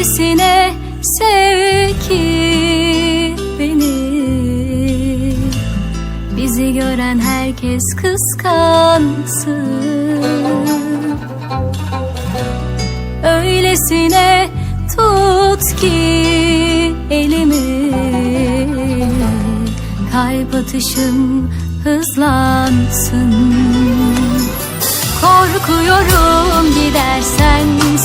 Öylesine sev ki beni. Bizi gören herkes kıskansın. Öylesine tut ki elimi. Kalp atışım hızlansın. Korkuyorum gidersen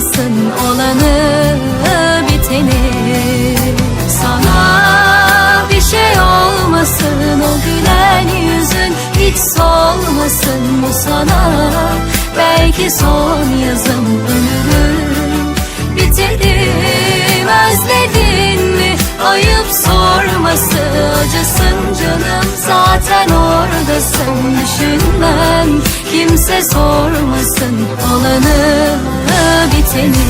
sormasın olanı biteni. Sana bir şey olmasın o gülen yüzün hiç solmasın. Bu sana belki son yazım ölürüm biterim özledin mi? Ayıp sorması acısın canım. Zaten oradasın düşünmem. Kimse sormasın olanı biteni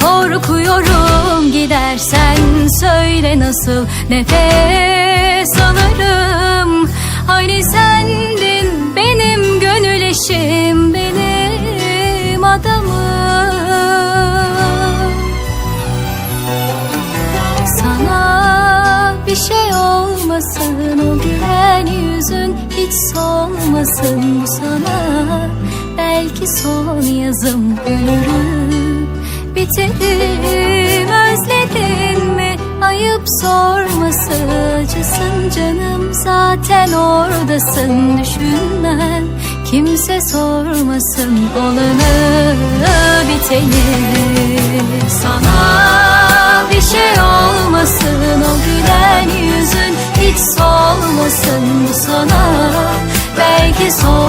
Korkuyorum söyle nasıl nefes alırım. Hani sendin benim gönül eşim benim adamım. Sana bir şey olmasın o gülen yüzün hiç solmasın. Sana Belki son yazım ölürüm. Biterim özledin mi ayıp sorması acısın canım. Zaten oradasın düşünmem kimse sormasın olanı biteni. Sana bir şey olmasın o gülen yüzün hiç solmasın. Sana belki yazım